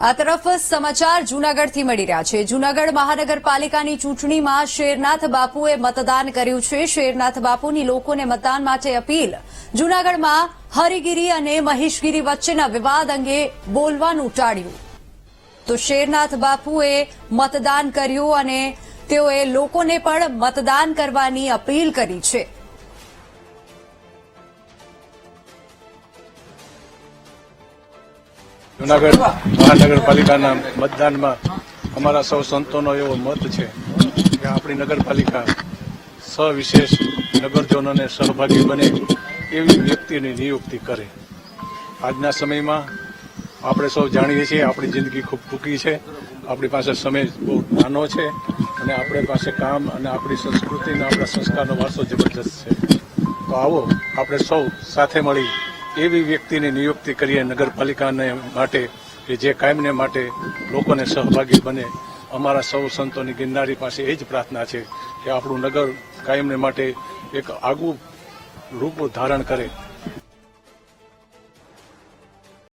આ તરફ સમાચાર જૂનાગઢથી મળી રહ્યા છે. જૂનાગઢ મહાનગરપાલિકાની ચૂંટણીમાં શેરનાથ બાપુએ મતદાન કર્યું છે. શેરનાથ બાપુની લોકોને મતદાન માટે અપીલ. જૂનાગઢમાં હરિગીરી અને મહેશગીરી વચ્ચેના વિવાદ અંગે બોલવાનું ટાળ્યું તો શેરનાથ બાપુએ મતદાન કર્યું અને તેઓએ લોકોને પણ મતદાન કરવાની અપીલ કરી છે. જુનાગઢ મહાનગરપાલિકાના મતદાનમાં અમારા સૌ સંતોનો એવો મત છે કે આપણી નગરપાલિકા સવિશેષ નગરજનોને સહભાગી બને એવી વ્યક્તિની નિયુક્તિ કરે. આજના સમયમાં આપણે સૌ જાણીએ છીએ આપણી જિંદગી ખૂબ ટૂંકી છે. આપણી પાસે સમય બહુ નાનો છે અને આપણી પાસે કામ અને આપણી સંસ્કૃતિ અને આપણા સંસ્કારનો વારસો જબરજસ્ત છે. તો આવો આપણે સૌ સાથે મળી એવી વ્યક્તિની નિયુક્તિ કરીએ નગરપાલિકાને માટે કે જે કાયમને માટે લોકોને સહભાગી બને. અમારા સૌ સંતોની ગિરનારી પાસે એ જ પ્રાર્થના છે કે આપણું નગર કાયમને માટે એક આગવું રૂપ ધારણ કરે.